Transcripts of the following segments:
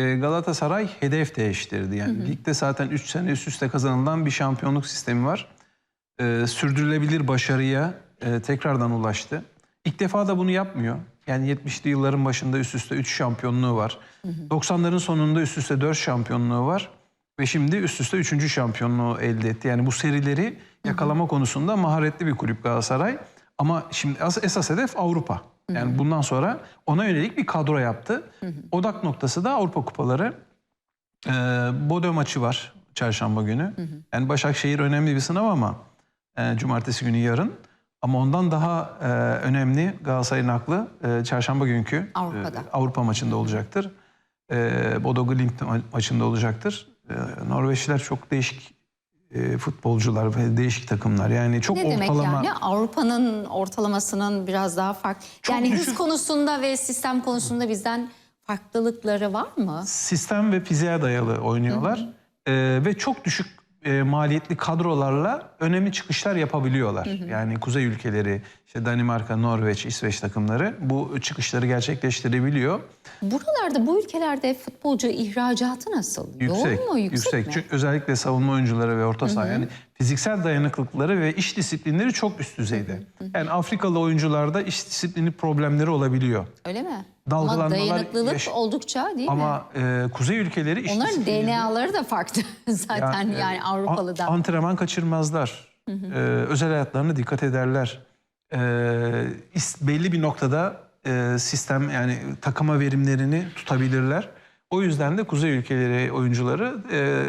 e, Galatasaray hedef değiştirdi. Yani ligde zaten 3 sene üst üste kazanılan bir şampiyonluk sistemi var. E, sürdürülebilir başarıya e, tekrardan ulaştı. İlk defa da bunu yapmıyor. Yani 70'li yılların başında üst üste 3 şampiyonluğu var. 90'ların sonunda üst üste 4 şampiyonluğu var. Ve şimdi üst üste 3. şampiyonluğu elde etti. Yani bu serileri yakalama konusunda maharetli bir kulüp Galatasaray. Ama şimdi as- esas hedef Avrupa. Yani bundan sonra ona yönelik bir kadro yaptı. Odak noktası da Avrupa kupaları. Ee, Bodo maçı var çarşamba günü. Yani Başakşehir önemli bir sınav ama e, cumartesi günü yarın. Ama ondan daha e, önemli Galatasaray'ın aklı e, çarşamba günkü Avrupa'da. e, Avrupa maçında olacaktır. E, Bodo Glimt ma- maçında olacaktır. E, Norveçliler çok değişik e, futbolcular ve değişik takımlar. Yani çok Ne demek ortalama. yani? Avrupa'nın ortalamasının biraz daha farklı. Çok yani hız düşük. konusunda ve sistem konusunda bizden farklılıkları var mı? sistem ve fiziğe dayalı oynuyorlar. Ee, ve çok düşük e, maliyetli kadrolarla önemli çıkışlar yapabiliyorlar. Yani kuzey ülkeleri, işte Danimarka, Norveç, İsveç takımları bu çıkışları gerçekleştirebiliyor. Buralarda, bu ülkelerde futbolcu ihracatı nasıl? Yüksek, Yoğun mu? Yüksek, mi? Çünkü özellikle savunma oyuncuları ve orta saha yani fiziksel dayanıklılıkları ve iş disiplinleri çok üst düzeyde. Yani Afrikalı oyuncularda iş disiplini problemleri olabiliyor. Öyle mi? Dalgalanmalar Ama dayanıklılık yaş- oldukça değil mi? Ama e, kuzey ülkeleri iş Onların DNA'ları da farklı zaten e, yani Avrupalı'dan. an- antrenman kaçırmazlar. Ee, özel hayatlarına dikkat ederler. İs- belli bir noktada e, sistem yani takıma verimlerini tutabilirler. O yüzden de kuzey ülkeleri oyuncuları e,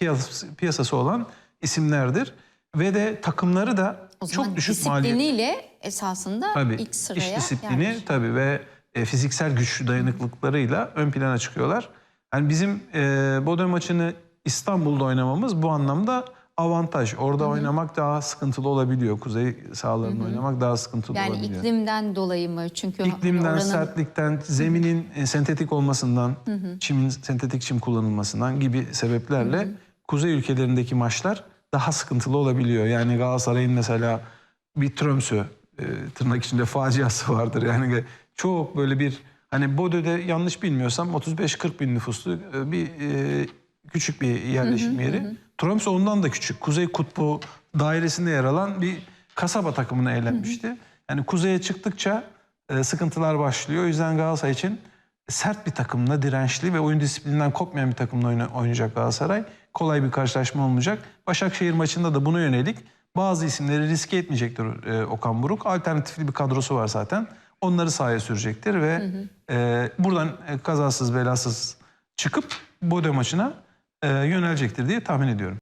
piyas- piyasası olan isimlerdir. Ve de takımları da o zaman çok düşük maliyet. disipliniyle esasında Tabii ilk sıraya iş disiplini yerleşir. tabii ve e, fiziksel güç dayanıklılıklarıyla ön plana çıkıyorlar. Yani bizim e, Bodrum maçını İstanbul'da oynamamız bu anlamda avantaj. Orada oynamak daha sıkıntılı olabiliyor. Kuzey sahalarında oynamak daha sıkıntılı Yani olabiliyor. iklimden dolayı mı? Çünkü İklimden, oranın sertlikten, zeminin e, sentetik olmasından, çimin sentetik çim kullanılmasından gibi sebeplerle kuzey ülkelerindeki maçlar daha sıkıntılı olabiliyor. Yani Galatasaray'ın mesela bir Tromsø e, tırnak içinde faciası vardır. Yani çok böyle bir hani Bodø'de yanlış bilmiyorsam 35-40 bin nüfuslu e, bir e, küçük bir yerleşim yeri. Tromsø ondan da küçük. Kuzey Kutbu dairesinde yer alan bir kasaba takımına eğlenmişti. Yani kuzeye çıktıkça e, sıkıntılar başlıyor. O yüzden Galatasaray için sert bir takımla, dirençli ve oyun disiplininden kopmayan bir takımla oyna- oynayacak Galatasaray. Kolay bir karşılaşma olmayacak. Başakşehir maçında da buna yönelik bazı isimleri riske etmeyecektir e, Okan Buruk. Alternatifli bir kadrosu var zaten. Onları sahaya sürecektir ve e, buradan e, kazasız belasız çıkıp Bode maçına yönelecektir diye tahmin ediyorum.